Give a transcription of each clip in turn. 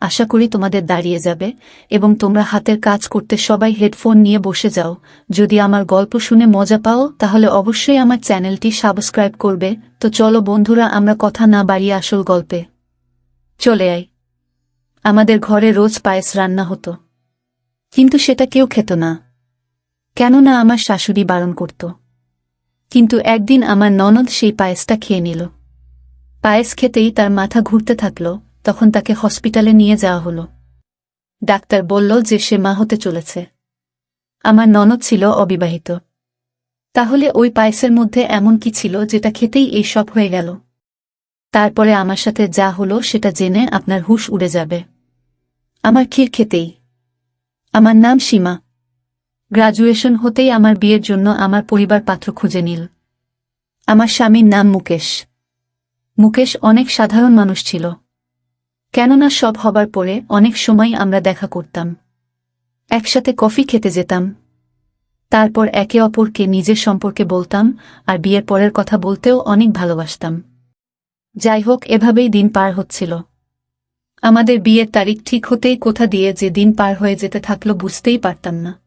আশা করি তোমাদের দাঁড়িয়ে যাবে, এবং তোমরা হাতের কাজ করতে সবাই হেডফোন নিয়ে বসে যাও। যদি আমার গল্প শুনে মজা পাও, তাহলে অবশ্যই আমার চ্যানেলটি সাবস্ক্রাইব করবে। তো চলো বন্ধুরা, আমরা কথা না বাড়িয়ে আসল গল্পে চলে আয় আমাদের ঘরে রোজ পায়েস রান্না হতো। কিন্তু সেটা কেউ খেত না। কেননা আমার শাশুড়ি বারণ করত। কিন্তু একদিন আমার ননদ সেই পায়েসটা খেয়ে নিল। পায়েস খেতেই তার মাথা ঘুরতে থাকল। তখন তাকে হসপিটালে নিয়ে যাওয়া হলো। ডাক্তার বলল যে সে মা হতে চলেছে। আমার ননদ ছিল অবিবাহিত। তাহলে ওই পায়েসের মধ্যে এমন কি ছিল যেটা খেতেই এই সব হয়ে গেল? তারপরে আমার সাথে যা হলো সেটা জেনে আপনার হুশ উড়ে যাবে। আমার ক্ষীর খেতেই। আমার নাম সীমা। গ্রাজুয়েশন হতেই আমার বিয়ের জন্য আমার পরিবার পাত্র খুঁজে নিল। আমার স্বামীর নাম মুকেশ। মুকেশ অনেক সাধারণ মানুষ ছিল। কেননা সব হবার পরে অনেক সময় আমরা দেখা করতাম। একসাথে কফি খেতে যেতাম। তারপর একে অপরকে নিজের সম্পর্কে বলতাম আর বিয়ের পরের কথা বলতেও অনেক ভালোবাসতাম। যাই হোক, এভাবেই দিন পার হচ্ছিল। আমাদের বিয়ের তারিখ ঠিক হতেই কোথা দিয়ে যে দিন পার হয়ে যেতে থাকল বুঝতেই পারতাম না।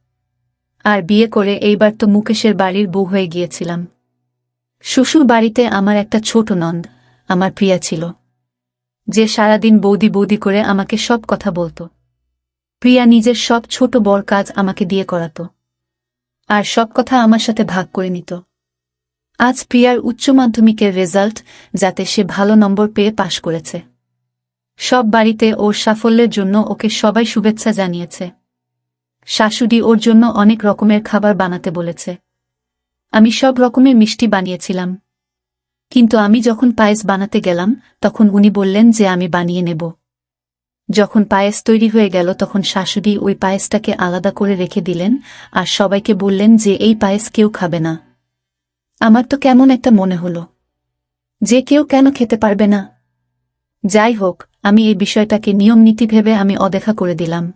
আর বিয়ে করে এইবার তো মুকেশের বাড়ির বউ হয়ে গিয়েছিলাম। শ্বশুর বাড়িতে আমার একটা ছোট নন্দ, আমার প্রিয়া ছিল। যে সারাদিন বৌদি বৌদি করে আমাকে সব কথা বলতো। প্রিয়া নিজের সব ছোট বড় কাজ আমাকে দিয়ে করাতো। আর সব কথা আমার সাথে ভাগ করে নিত। আজ প্রিয়ার উচ্চ মাধ্যমিকের রেজাল্ট যাতে সে ভালো নম্বর পেয়ে পাশ করেছে। সব বাড়িতে ওর সাফল্যের জন্য ওকে সবাই শুভেচ্ছা জানিয়েছে। শাশুড়ি ওর জন্য অনেক রকমের খাবার বানাতে বলেছে। আমি সব রকমের মিষ্টি বানিয়েছিলাম। কিন্তু আমি যখন পায়েস বানাতে গেলাম, তখন উনি বললেন যে আমি বানিয়ে নেব। যখন পায়েস তৈরি হয়ে গেল, তখন শাশুড়ি ওই পায়েসটাকে আলাদা করে রেখে দিলেন আর সবাইকে বললেন যে এই পায়েস কেউ খাবে না। আমার তো কেমন একটা মনে হলো। যে কেউ কেন খেতে পারবে না? যাই হোক, আমি এই বিষয়টাকে নিয়ম নীতি ভেবে আমি অদেখা করে দিলাম।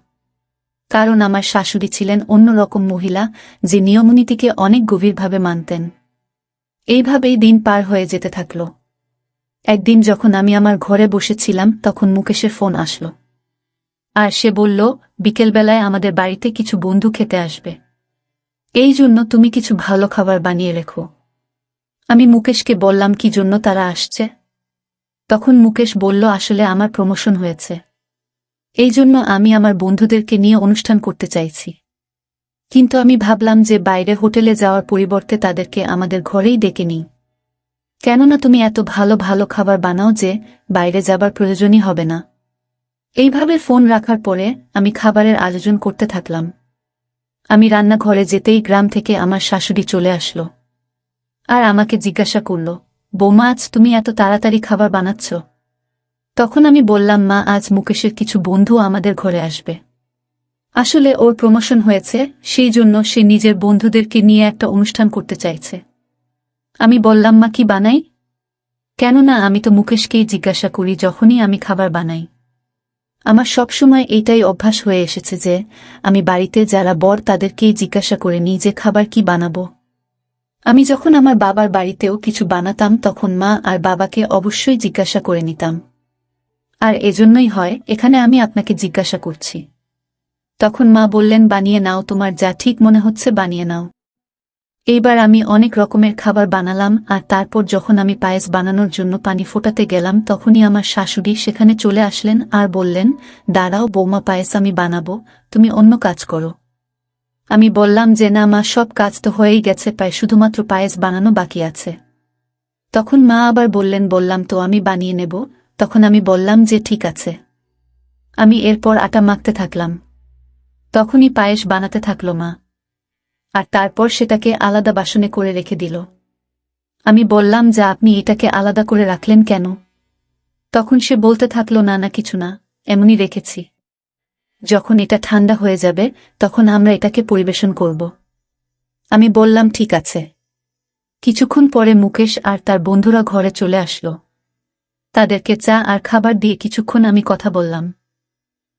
কারণ আমার শাশুড়ি ছিলেন অন্যরকম মহিলা যে নিয়মনীতিকে অনেক গভীরভাবে মানতেন। এইভাবেই দিন পার হয়ে যেতে থাকল। একদিন যখন আমি আমার ঘরে বসেছিলাম, তখন মুকেশের ফোন আসলো। আর সে বলল, বিকেলবেলায় আমাদের বাড়িতে কিছু বন্ধু খেতে আসবে। এই জন্য তুমি কিছু ভালো খাবার বানিয়ে রেখো। আমি মুকেশকে বললাম, কি জন্য তারা আসছে? তখন মুকেশ বলল, আসলে আমার প্রমোশন হয়েছে। এই জন্য আমি আমার বন্ধুদেরকে নিয়ে অনুষ্ঠান করতে চাইছি। কিন্তু আমি ভাবলাম যে বাইরে হোটেলে যাওয়ার পরিবর্তে তাদেরকে আমাদের ঘরেই ডেকে নিই। কেননা তুমি এত ভালো ভালো খাবার বানাও যে বাইরে যাবার প্রয়োজনই হবে না। এইভাবে ফোন রাখার পরে আমি খাবারের আয়োজন করতে থাকলাম। আমি রান্নাঘরে যেতেই গ্রাম থেকে আমার শাশুড়ি চলে আসলো। আর আমাকে জিজ্ঞাসা করল, বৌমা, আজ তুমি এত তাড়াতাড়ি খাবার বানাচ্ছ? তখন আমি বললাম, মা, আজ মুকেশের কিছু বন্ধু আমাদের ঘরে আসবে। আসলে ওর প্রমোশন হয়েছে, সেই জন্য সে নিজের বন্ধুদেরকে নিয়ে একটা অনুষ্ঠান করতে চাইছে। আমি বললাম, মা, কি বানাই? কেননা, আমি তো মুকেশকেই জিজ্ঞাসা করি, যখনই আমি খাবার বানাই। আমার সবসময় এইটাই অভ্যাস হয়ে এসেছে যে, আমি বাড়িতে যারা বর, তাদেরকেই জিজ্ঞাসা করে নিই যে, খাবার কি বানাবো? আমি যখন আমার বাবার বাড়িতেও কিছু বানাতাম, তখন মা আর বাবাকে অবশ্যই জিজ্ঞাসা করে নিতাম। আর এজন্যই হয়, এখানে আমি আপনাকে জিজ্ঞাসা করছি। তখন মা বললেন, বানিয়ে নাও, তোমার যা ঠিক মনে হচ্ছে বানিয়ে নাও। এইবার আমি অনেক রকমের খাবার বানালাম, আর তারপর যখন আমি পায়েস বানানোর জন্য পানি ফোটাতে গেলাম, তখনই আমার শাশুড়ি সেখানে চলে আসলেন আর বললেন, দাঁড়াও বৌমা, পায়েস আমি বানাবো, তুমি অন্য কাজ করো। আমি বললাম যে, না মা, সব কাজ তো হয়েই গেছে প্রায় শুধুমাত্র পায়েস বানানো বাকি আছে। তখন মা আবার বললেন, বললাম তো, আমি বানিয়ে নেব। তখন আমি বললাম যে, ঠিক আছে। আমি এরপর আটা মাখতে থাকলাম। তখনই পায়েস বানাতে থাকল মা। আর তারপর সেটাকে আলাদা বাসনে করে রেখে দিল। আমি বললাম, যে, আপনি এটাকে আলাদা করে রাখলেন কেন? তখন সে বলতে থাকল, না না, কিছু না, এমনই রেখেছি। যখন এটা ঠান্ডা হয়ে যাবে, তখন আমরা এটাকে পরিবেশন করব। আমি বললাম, ঠিক আছে। কিছুক্ষণ পরে মুকেশ আর তার বন্ধুরা ঘরে চলে আসলো। তাদেরকে চা আর খাবার দিয়ে কিছুক্ষণ আমি কথা বললাম।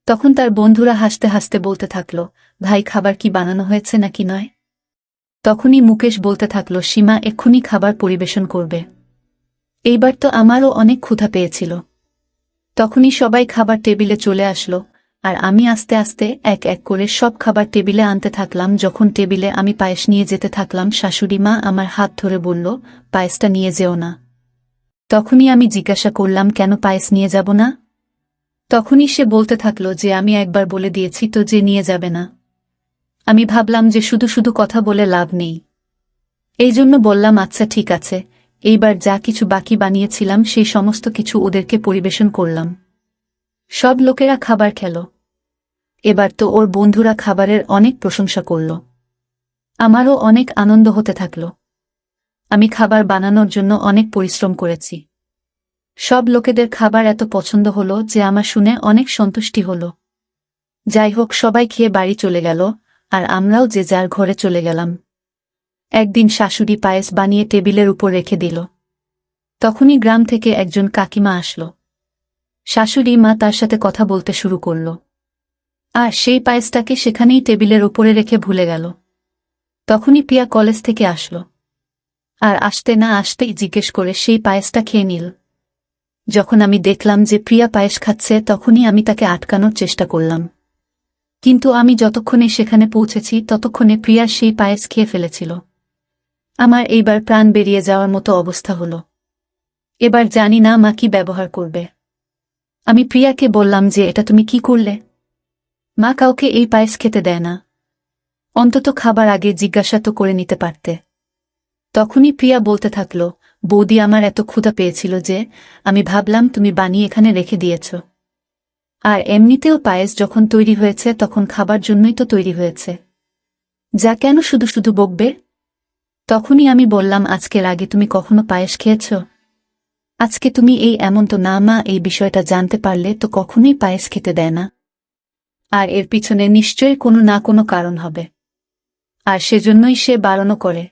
তখন তার বন্ধুরা হাসতে হাসতে বলতে থাকল, ভাই, খাবার কি বানানো হয়েছে নাকি নয়? তখনই মুকেশ বলতে থাকল, সীমা, এক্ষুনি খাবার পরিবেশন করবে। এইবার তো আমারও অনেক ক্ষুধা পেয়েছিল। তখনই সবাই খাবার টেবিলে চলে আসলো, আর আমি আস্তে আস্তে এক এক করে সব খাবার টেবিলে আনতে থাকলাম, যখন টেবিলে আমি পায়েস নিয়ে যেতে থাকলাম, শাশুড়ি মা আমার হাত ধরে বলল, পায়েসটা নিয়ে যেও না। তখনই আমি জিজ্ঞাসা করলাম, কেন পায়েস নিয়ে যাব না? তখনই সে বলতে থাকল যে আমি একবার বলে দিয়েছি তো যে নিয়ে যাবে না। আমি ভাবলাম যে শুধু শুধু কথা বলে লাভ নেই। এই জন্য বললাম আচ্ছা ঠিক আছে। এইবার যা কিছু বাকি বানিয়েছিলাম, সেই সমস্ত কিছু ওদেরকে পরিবেশন করলাম। সব লোকেরা খাবার খেল। এবার তো ওর বন্ধুরা খাবারের অনেক প্রশংসা করল। আমারও অনেক আনন্দ হতে থাকল। আমি খাবার বানানোর জন্য অনেক পরিশ্রম করেছি। সব লোকেদের খাবার এত পছন্দ হলো যে আমার শুনে অনেক সন্তুষ্টি হল। যাই হোক সবাই খেয়ে বাড়ি চলে গেল, আর আমরাও যে যার ঘরে চলে গেলাম। একদিন শাশুড়ি পায়েস বানিয়ে টেবিলের উপর রেখে দিল। তখনই গ্রাম থেকে একজন কাকিমা আসলো। শাশুড়ি মা তার সাথে কথা বলতে শুরু করল। আর সেই পায়েসটাকে সেখানেই টেবিলের উপরে রেখে ভুলে গেল। তখনই পিয়া কলেজ থেকে আসলো। আর আসতে না আসতেই জিজ্ঞেস করে সেই পায়েসটা খেয়ে নিল। যখন আমি দেখলাম যে প্রিয়া পায়েস খাচ্ছে, তখনই আমি তাকে আটকানোর চেষ্টা করলাম। কিন্তু আমি যতক্ষণে সেখানে পৌঁছেছি, ততক্ষণে প্রিয়া সেই পায়েস খেয়ে ফেলেছিল। আমার এইবার প্রাণ বেরিয়ে যাওয়ার মতো অবস্থা হল। এবার জানি না মা কি ব্যবহার করবে। আমি প্রিয়াকে বললাম যে, এটা তুমি কি করলে? মা কাউকে এই পায়েস খেতে দেয় না। অন্তত খাবার আগে জিজ্ঞাসা তো করে নিতে পারতে। তখনই প্রিয়া বলতে থাকল বৌদি আমার এত ক্ষুধা পেয়েছিল যে, আমি ভাবলাম তুমি বানিয়ে এখানে রেখে দিয়েছ। আর এমনিতেও পায়েস যখন তৈরি হয়েছে, তখন খাবার জন্যই তো তৈরি হয়েছে। যা কেন শুধু শুধু বকবে? তখনই আমি বললাম, আজকের আগে তুমি কখনো পায়েস খেয়েছ? আজকে তুমি এই এমন তো না মা, এই বিষয়টা জানতে পারলে তো কখনোই পায়েস খেতে দেয় না। আর এর পিছনে নিশ্চয়ই কোনো না কোনো কারণ হবে। আর সেজন্যই সে বারণও করে।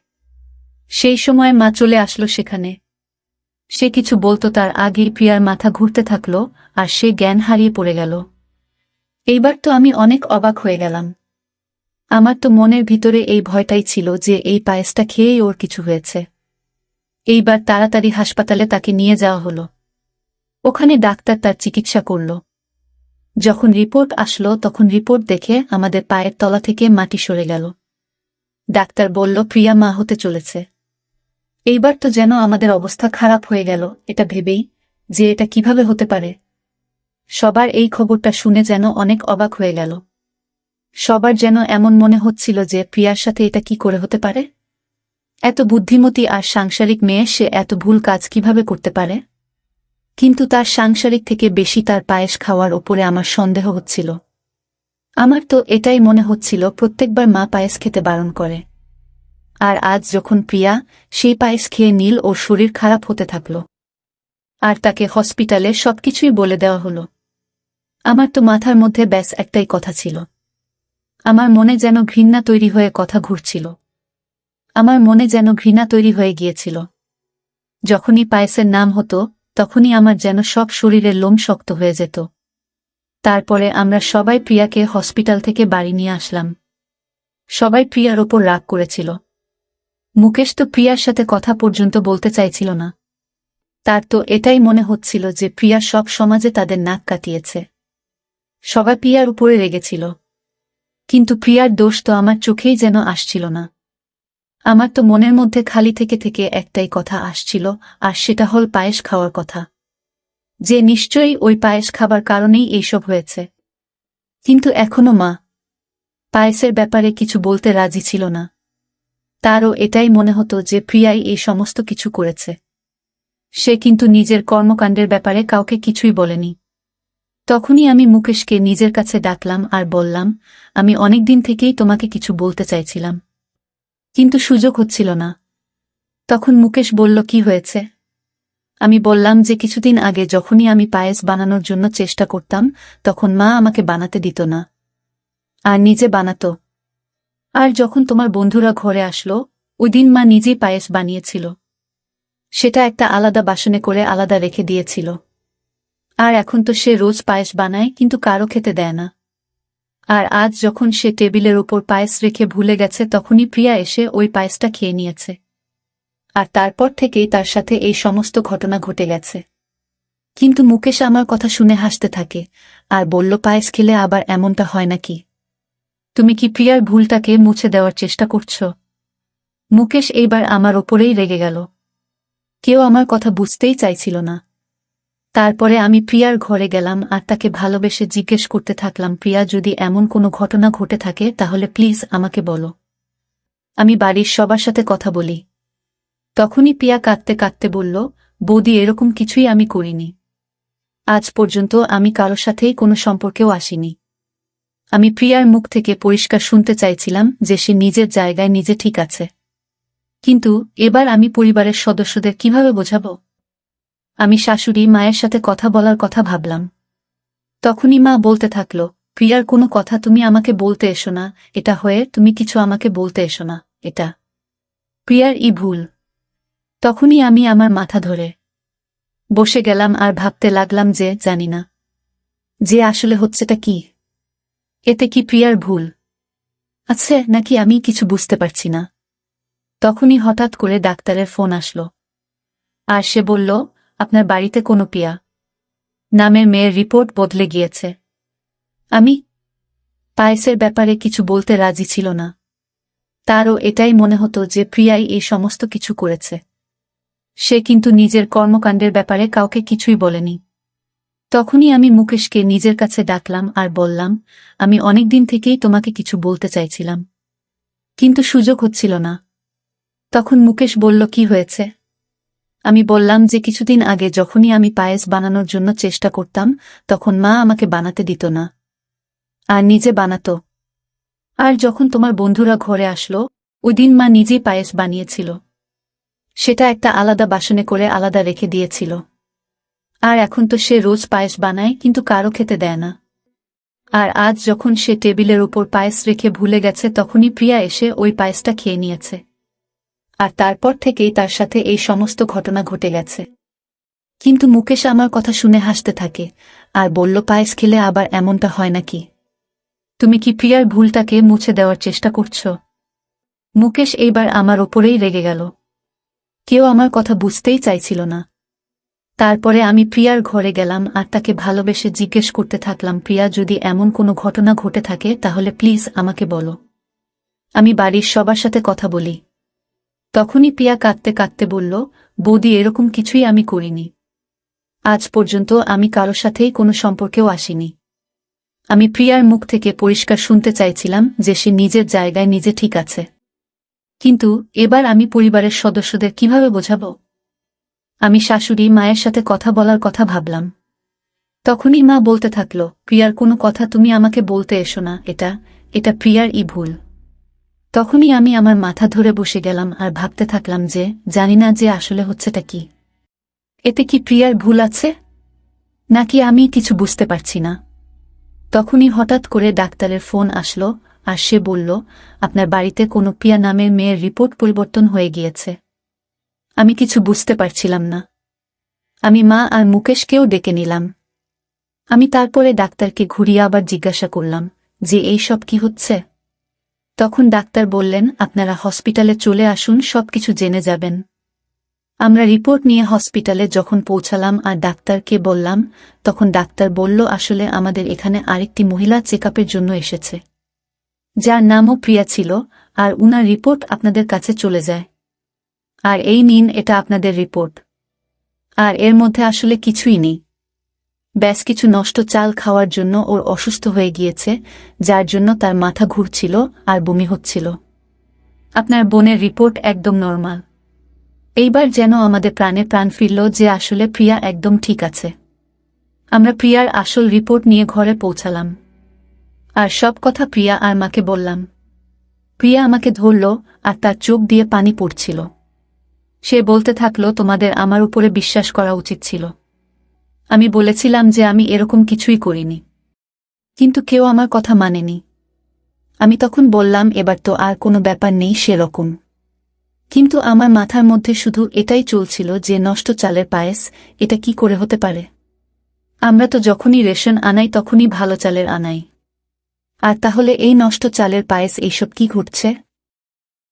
সেই সময় মা চলে আসলো সেখানে। সে কিছু বলতো তার আগেই প্রিয়ার মাথা ঘুরতে থাকল আর সে জ্ঞান হারিয়ে পড়ে গেল। এইবার তো আমি অনেক অবাক হয়ে গেলাম। আমার তো মনের ভিতরে এই ভয়টাই ছিল যে এই পায়েসটা খেয়েই ওর কিছু হয়েছে। এইবার তাড়াতাড়ি হাসপাতালে তাকে নিয়ে যাওয়া হলো। ওখানে ডাক্তার তার চিকিৎসা করল। যখন রিপোর্ট আসলো তখন রিপোর্ট দেখে আমাদের পায়ের তলা থেকে মাটি সরে গেল। ডাক্তার বলল, প্রিয়া, মা হতে চলেছে। এইবার তো যেন আমাদের অবস্থা খারাপ হয়ে গেল, এটা ভেবেই, যে এটা কীভাবে হতে পারে। সবার এই খবরটা শুনে যেন অনেক অবাক হয়ে গেল। সবার যেন এমন মনে হচ্ছিল যে প্রিয়ার সাথে এটা কি করে হতে পারে। এত বুদ্ধিমতী আর সাংসারিক মেয়ে সে এত ভুল কাজ কীভাবে করতে পারে। কিন্তু তার সাংসারিক থেকে বেশি তার পায়েস খাওয়ার ওপরে আমার সন্দেহ হচ্ছিল। আমার তো এটাই মনে হচ্ছিল, প্রত্যেকবার মা পায়েস খেতে বারণ করে। আর আজ যখন প্রিয়া সেই পায়েস খেয়ে নীল ওর শরীর খারাপ হতে থাকল। আর তাকে হসপিটালে সবকিছুই বলে দেওয়া হলো। আমার তো মাথার মধ্যে ব্যাস একটাই কথা ছিল। আমার মনে যেন ঘৃণা তৈরি হয়ে কথা ঘুরছিল। আমার মনে যেন ঘৃণা তৈরি হয়ে গিয়েছিল। যখনই পায়েসের নাম হতো, তখনই আমার যেন সব শরীরের লোম শক্ত হয়ে যেত। তারপরে আমরা সবাই প্রিয়াকে হসপিটাল থেকে বাড়ি নিয়ে আসলাম। সবাই প্রিয়ার ওপর রাগ করেছিল। মুকেশ তো প্রিয়ার সাথে কথা পর্যন্ত বলতে চাইছিল না। তার তো এটাই মনে হচ্ছিল যে প্রিয়া সব সমাজে তাদের নাক কাটিয়েছে। সবাই প্রিয়ার উপরে রেগেছিল। কিন্তু প্রিয়ার দোষ তো আমার চোখেই যেন আসছিল না। আমার তো মনের মধ্যে খালি থেকে থেকে একটাই কথা আসছিল, আর সেটা হল পায়েস খাওয়ার কথা। যে নিশ্চয়ই ওই পায়েস খাবার কারণেই এইসব হয়েছে। কিন্তু এখনও মা, পায়েসের ব্যাপারে কিছু বলতে রাজি ছিল না। তারও এটাই মনে হতো যে প্রিয়াই এই সমস্ত কিছু করেছে। সে কিন্তু নিজের কর্মকাণ্ডের ব্যাপারে কাউকে কিছুই বলেনি। তখনই আমি মুকেশকে নিজের কাছে ডাকলাম আর বললাম, আমি অনেক দিন থেকেই তোমাকে কিছু বলতে চাইছিলাম। কিন্তু সুযোগ হচ্ছিল না। তখন মুকেশ বলল, কি হয়েছে? আমি বললাম যে কিছুদিন আগে যখনই আমি পায়েস বানানোর জন্য চেষ্টা করতাম, তখন মা আমাকে বানাতে দিত না। আর নিজে বানাত। আর যখন তোমার বন্ধুরা ঘরে আসলো ওই দিন মা নিজেই পায়েস বানিয়েছিল। সেটা একটা আলাদা বাসনে করে আলাদা রেখে দিয়েছিল। আর এখন তো সে রোজ পায়েস বানায়, কিন্তু কারও খেতে দেয় না। আর আজ যখন সে টেবিলের ওপর পায়েস রেখে ভুলে গেছে, তখনই প্রিয়া এসে ওই পায়েসটা খেয়ে নিয়েছে। আর তারপর থেকেই তার সাথে এই সমস্ত ঘটনা ঘটে গেছে। কিন্তু মুকেশ আমার কথা শুনে হাসতে থাকে, আর বলল, পায়েস খেলে আবার এমনটা হয় নাকি? তুমি কি প্রিয়ার ভুলটাকে মুছে দেওয়ার চেষ্টা করছ? মুকেশ এইবার আমার ওপরেই রেগে গেল। কেউ আমার কথা বুঝতেই চাইছিল না। তারপরে আমি প্রিয়ার ঘরে গেলাম আর তাকে ভালোবেসে জিজ্ঞেস করতে থাকলাম, প্রিয়া, যদি এমন কোনো ঘটনা ঘটে থাকে, তাহলে প্লিজ আমাকে বলো। আমি বাড়ির সবার সাথে কথা বলি। তখনই প্রিয়া কাঁদতে কাঁদতে বলল, বৌদি, এরকম কিছুই আমি করিনি। আজ পর্যন্ত আমি কারোর সাথেই কোনো সম্পর্কেও আসিনি। আমি প্রিয়ার মুখ থেকে পরিষ্কার শুনতে চাইছিলাম যে সে নিজের জায়গায় নিজে ঠিক আছে। কিন্তু এবার আমি পরিবারের সদস্যদের কীভাবে বোঝাবো? আমি শাশুড়ি মায়ের সাথে কথা বলার কথা ভাবলাম। তখনই মা বলতে থাকল, প্রিয়ার কোনো কথা তুমি আমাকে বলতে এসো না, এটা হয়ে তুমি কিছু আমাকে বলতে এসো না, এটা। প্রিয়ার ই ভুল। তখনই আমি আমার মাথা ধরে বসে গেলাম আর ভাবতে লাগলাম যে জানি না। যে আসলে হচ্ছেটা কি? এতে কি প্রিয়ার ভুল? আছে নাকি আমি কিছু বুঝতে পারছি না? তখনই হঠাৎ করে ডাক্তারের ফোন আসলো। আর সে বলল, আপনার বাড়িতে কোনো পিয়া নামের মেয়ের রিপোর্ট বদলে গিয়েছে। আমি পায়েসের ব্যাপারে কিছু বলতে রাজি ছিল না। তারও এটাই মনে হতো যে প্রিয়াই এই সমস্ত কিছু করেছে। সে কিন্তু নিজের কর্মকাণ্ডের ব্যাপারে কাউকে কিছুই বলেনি। তখনই আমি মুকেশকে নিজের কাছে ডাকলাম আর বললাম, আমি অনেক দিন থেকেই তোমাকে কিছু বলতে চাইছিলাম। কিন্তু সুযোগ হচ্ছিল না। তখন মুকেশ বলল, কি হয়েছে? আমি বললাম যে, কিছুদিন আগে যখনই আমি পায়েস বানানোর জন্য চেষ্টা করতাম, তখন মা আমাকে বানাতে দিত না। আর নিজে বানাতো। আর যখন তোমার বন্ধুরা ঘরে আসলো, ওই দিন মা নিজেই পায়েস বানিয়েছিল। সেটা একটা আলাদা বাসনে করে আলাদা রেখে দিয়েছিল। আর এখন তো সে রোজ পায়েস বানায়, কিন্তু কারও খেতে দেয় না। আর আজ যখন সে টেবিলের ওপর পায়েস রেখে ভুলে গেছে, তখনই প্রিয়া এসে ওই পায়েসটা খেয়ে নিয়েছে। আর তারপর থেকেই তার সাথে এই সমস্ত ঘটনা ঘটে গেছে। কিন্তু মুকেশ আমার কথা শুনে হাসতে থাকে, আর বলল, পায়েস খেলে আবার এমনটা হয় নাকি? তুমি কি প্রিয়ার ভুলটাকে মুছে দেওয়ার চেষ্টা করছ? মুকেশ এইবার আমার ওপরেই রেগে গেল। কেউ আমার কথা বুঝতেই চাইছিল না। তারপরে আমি প্রিয়ার ঘরে গেলাম আর তাকে ভালোবেসে জিজ্ঞেস করতে থাকলাম, প্রিয়া, যদি এমন কোনো ঘটনা ঘটে থাকে, তাহলে প্লিজ আমাকে বলো। আমি বাড়ির সবার সাথে কথা বলি। তখনই প্রিয়া কাঁদতে কাঁদতে বলল, বৌদি, এরকম কিছুই আমি করিনি। আজ পর্যন্ত আমি কারও সাথেই কোনো সম্পর্কেও আসিনি। আমি প্রিয়ার মুখ থেকে পরিষ্কার শুনতে চাইছিলাম যে সে নিজের জায়গায় নিজে ঠিক আছে। কিন্তু এবার আমি পরিবারের সদস্যদের কীভাবে বোঝাব? আমি শাশুড়ি মায়ের সাথে কথা বলার কথা ভাবলাম। তখনই মা বলতে থাকল, প্রিয়ার কোনো কথা তুমি আমাকে বলতে এসো না, এটা এটা প্রিয়ার ই ভুল। তখনই আমি আমার মাথা ধরে বসে গেলাম আর ভাবতে থাকলাম যে, জানি না যে আসলে হচ্ছেটা কি। এতে কি প্রিয়ার ভুল আছে? নাকি আমি কিছু বুঝতে পারছি না। তখনই হঠাৎ করে ডাক্তারের ফোন আসলো আর সে বলল, আপনার বাড়িতে কোনো প্রিয়া নামের মেয়ের রিপোর্ট পরিবর্তন হয়ে গিয়েছে। আমি কিছু বুঝতে পারছিলাম না। আমি মা আর মুকেশকেও ডেকে নিলাম। আমি তারপরে ডাক্তারকে ঘুরিয়ে আবার জিজ্ঞাসা করলাম যে, এই সব কি হচ্ছে? তখন ডাক্তার বললেন, আপনারা হসপিটালে চলে আসুন সব কিছু জেনে যাবেন। আমরা রিপোর্ট নিয়ে হসপিটালে যখন পৌঁছালাম আর ডাক্তারকে বললাম, তখন ডাক্তার বলল, আসলে আমাদের এখানে আরেকটি মহিলা চেক জন্য এসেছে। যার নামও প্রিয়া ছিল আর উনার রিপোর্ট আপনাদের কাছে চলে যায়। আর এই নিন, এটা আপনাদের রিপোর্ট। আর এর মধ্যে আসলে কিছুই নেই। ব্যাস, কিছু নষ্ট চাল খাওয়ার জন্য ওর অসুস্থ হয়ে গিয়েছে, যার জন্য তার মাথা ঘুরছিল আর বমি হচ্ছিল। আপনার বোনের রিপোর্ট একদম নর্মাল। এইবার যেন আমাদের প্রাণে প্রাণ ফিরল যে আসলে প্রিয়া একদম ঠিক আছে। আমরা প্রিয়ার আসল রিপোর্ট নিয়ে ঘরে পৌঁছালাম। আর সব কথা প্রিয়া আর মাকে বললাম। প্রিয়া আমাকে ধরল আর তার চোখ দিয়ে পানি পড়ছিল। সে বলতে থাকল, তোমাদের আমার উপরে বিশ্বাস করা উচিত ছিল। আমি বলেছিলাম যে আমি এরকম কিছুই করিনি। কিন্তু কেউ আমার কথা মানেনি। আমি তখন বললাম, এবার তো আর কোনো ব্যাপার নেই সেরকম। কিন্তু আমার মাথার মধ্যে শুধু এটাই চলছিল যে নষ্ট চালের পায়েস, এটা কি করে হতে পারে? আমরা তো যখনই রেশন আনাই, তখনই ভালো চালের আনাই। আর তাহলে এই নষ্ট চালের পায়েস এইসব কি ঘটছে?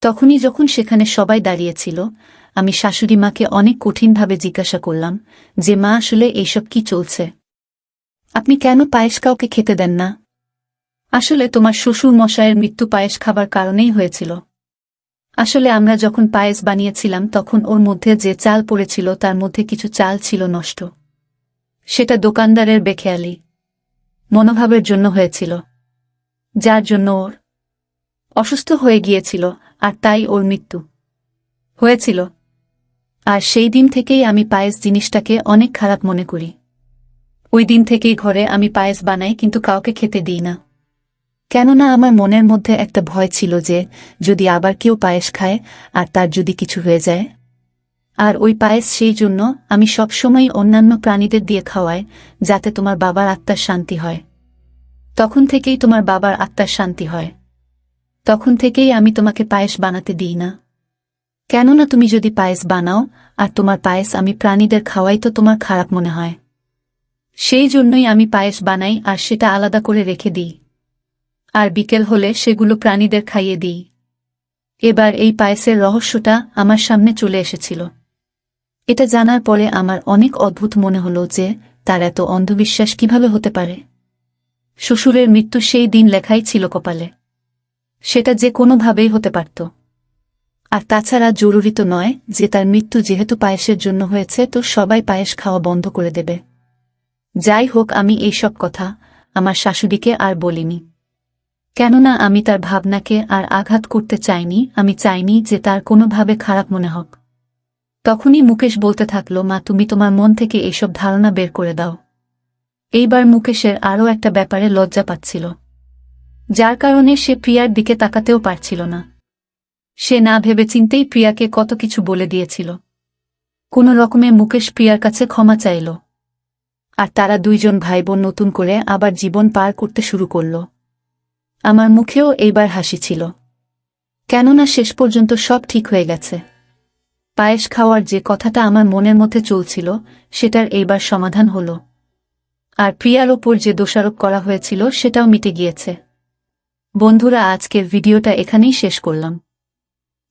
তখনই যখন সেখানে সবাই দাঁড়িয়েছিল আমি শাশুড়ি মাকে অনেক কঠিনভাবে জিজ্ঞাসা করলাম যে, মা, আসলে এইসব কি চলছে? আপনি কেন পায়েস কাউকে খেতে দেন না? আসলে তোমার শ্বশুর মশায়ের মৃত্যু পায়েস খাবার কারণেই হয়েছিল। আসলে আমরা যখন পায়েস বানিয়েছিলাম, তখন ওর মধ্যে যে চাল পড়েছিল, তার মধ্যে কিছু চাল ছিল নষ্ট। সেটা দোকানদারের বেখেয়ালি, মনোভাবের জন্য হয়েছিল, যার জন্য ওর অসুস্থ হয়ে গিয়েছিল, আর তাই ওর মৃত্যু হয়েছিল। আর সেই দিন থেকেই আমি পায়েস জিনিসটাকে অনেক খারাপ মনে করি। ওই দিন থেকেই ঘরে আমি পায়েস বানাই, কিন্তু কাউকে খেতে দিই না। কেননা আমার মনের মধ্যে একটা ভয় ছিল যে, যদি আবার কেউ পায়েস খায় আর তার যদি কিছু হয়ে যায়। আর ওই পায়েস সেই জন্য আমি সবসময় অন্যান্য প্রাণীদের দিয়ে খাওয়াই, যাতে তোমার বাবার আত্মার শান্তি হয়। তখন থেকেই তোমার বাবার আত্মার শান্তি হয়। তখন থেকেই আমি তোমাকে পায়েস বানাতে দিই না। কেননা তুমি যদি পায়েস বানাও আর তোমার পায়েস আমি প্রাণীদের খাওয়াই তো তোমার খারাপ মনে হয়। সেই জন্যই আমি পায়েস বানাই আর সেটা আলাদা করে রেখে দিই। আর বিকেল হলে সেগুলো প্রাণীদের খাইয়ে দিই। এবার এই পায়েসের রহস্যটা আমার সামনে চলে এসেছিল। এটা জানার পরে আমার অনেক অদ্ভুত মনে হলো যে তার এত অন্ধবিশ্বাস কীভাবে হতে পারে। শ্বশুরের মৃত্যু সেই দিন লেখাই ছিল কপালে। সেটা যে কোনোভাবেই হতে পারত। আর তাছাড়া জরুরি তো নয় যে তার মৃত্যু যেহেতু পায়েসের জন্য হয়েছে তো সবাই পায়েস খাওয়া বন্ধ করে দেবে। যাই হোক, আমি এইসব কথা আমার শাশুড়িকে আর বলিনি। কেননা আমি তার ভাবনাকে আর আঘাত করতে চাইনি, আমি চাইনি যে তার কোনোভাবে খারাপ মনে হোক। তখনই মুকেশ বলতে থাকল, মা, তুমি তোমার মন থেকে এইসব ধারণা বের করে দাও। এইবার মুকেশের আরও একটা ব্যাপারে লজ্জা পাচ্ছিল। যার কারণে সে প্রিয়ার দিকে তাকাতেও পারছিল না। সে না ভেবে চিন্তেই প্রিয়াকে কত কিছু বলে দিয়েছিল। কোনো রকমে মুকেশ প্রিয়ার কাছে ক্ষমা চাইল। আর তারা দুইজন ভাই বোন নতুন করে আবার জীবন পার করতে শুরু করল। আমার মুখেও এইবার হাসি ছিল। কেননা শেষ পর্যন্ত সব ঠিক হয়ে গেছে। পায়েস খাওয়ার যে কথাটা আমার মনের মধ্যে চলছিল, সেটার এইবার সমাধান হল। আর প্রিয়ার ওপর যে দোষারোপ করা হয়েছিল, সেটাও মিটে গিয়েছে। বন্ধুরা, আজকের ভিডিওটা এখানেই শেষ করলাম।